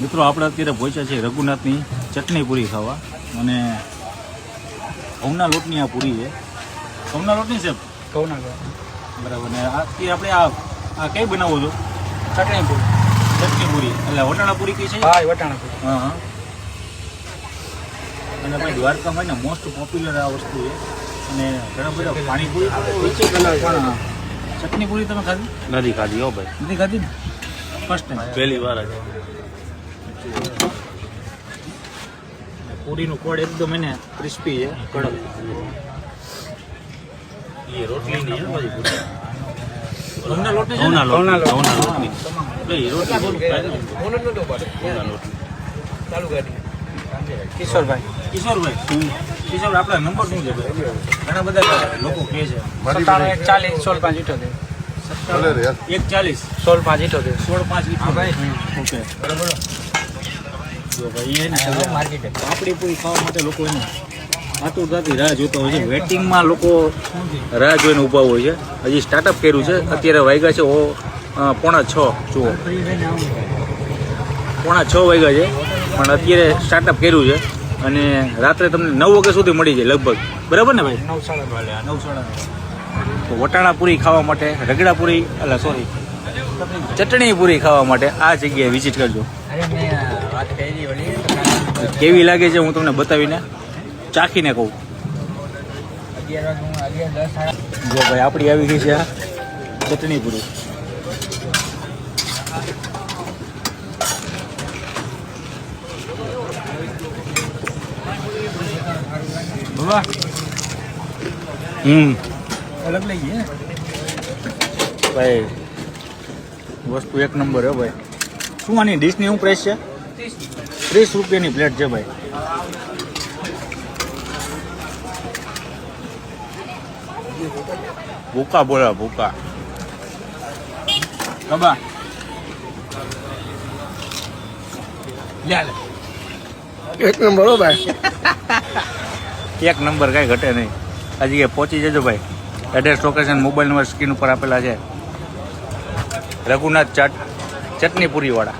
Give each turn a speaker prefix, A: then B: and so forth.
A: મિત્રો આપણે અત્યારે પહોંચ્યા છે રઘુનાથની ચટણી પૂરી ખાવા અને ઘઉંના લોટની આ પૂરી છે. ઘઉંના લોટની છે?
B: ઘઉંના
A: બરાબર. ને આ આપણે આ આ કઈ બનાવો છો?
B: ચટણી પૂરી.
A: ચટણી પૂરી એટલે વટાણા પૂરી કઈ છે?
B: હા વટાણા પૂરી
A: હા હા. અને ભાઈ દ્વારકામાં ને મોસ્ટ પોપ્યુલર આ વસ્તુ છે. અને ઘણા બધા પાણીપુરી ચટણીપુરી ચટણી પૂરી તમે ખાધી?
C: નથી ખાધી હો ભાઈ.
A: નથી ખાધી ને? ફર્સ્ટ ટાઈમ
C: પહેલી વાર જ.
A: પૂરીનું કોડ એકદમ એને ક્રિસ્પી છે કડક.
C: એ રોટલી ની હે બધી પૂરી.
A: ઘઉંના લોટ છે
C: ઘઉંના લોટ
B: ઘઉંના
C: લોટની. રોટલી. ઘઉંના લોટની.
B: કિશોરભાઈ.
A: કિશોરભાઈ. કિશોર આપણા નંબર શું છે? ઘણા બધા લોકો કહે છે.
B: સત્તાણું એક ચાલીસ સોળ પાંચ ઇઠોતેર
A: એક ચાલીસ
B: સોળ પાંચ ઇઠોતેર.
A: સોળ પાંચ
B: ભાઈ.
A: ઓકે. બરાબર. જો ભાઈ એને આપણી પૂરી ખાવા માટે લોકો એને આતુરતાથી રાહ જોતા હોય છે. વેટિંગમાં લોકો રાહ જોઈને ઊભા હોય છે. હજી સ્ટાર્ટઅપ કર્યું છે. અત્યારે વાગ્યા છે પોણા છ જુઓ. પોણા છ વાગ્યા છે. પણ અત્યારે સ્ટાર્ટઅપ કર્યું છે. અને રાત્રે તમને નવ વાગ્યા સુધી મળી જાય લગભગ. બરાબર ને ભાઈ?
B: નવ સાડા
A: નવ તો વટાણાપુરી ખાવા માટે રગડાપુરી એટલે સોરી ચટણી પૂરી ખાવા માટે આ જગ્યાએ વિઝિટ કરજો. કેવી લાગે છે હું તમને બતાવીને? ચાખીને કહું. જો ભાઈ આપણી આવી ગઈ છે આ ચટણી પૂરી. હમ.
B: અલગ લઈ ગઈ
A: ભાઈ વસ્તુ એક નંબર હે ભાઈ. શું આની ડીશની શું પ્રાઇસ છે? ત્રીસ. રૂપિયાની પ્લેટ છે ભાઈ. ભૂકા બોલા ભૂકા કબા
B: એક નંબર હો ભાઈ
A: એક નંબર કાંઈ ઘટે નહીં। હજી એ પહોંચી જજો ભાઈ। Address location mobile number screen ઉપર આપેલા છે। રઘુનાથ ચાટ ચટણી પૂરીવાળા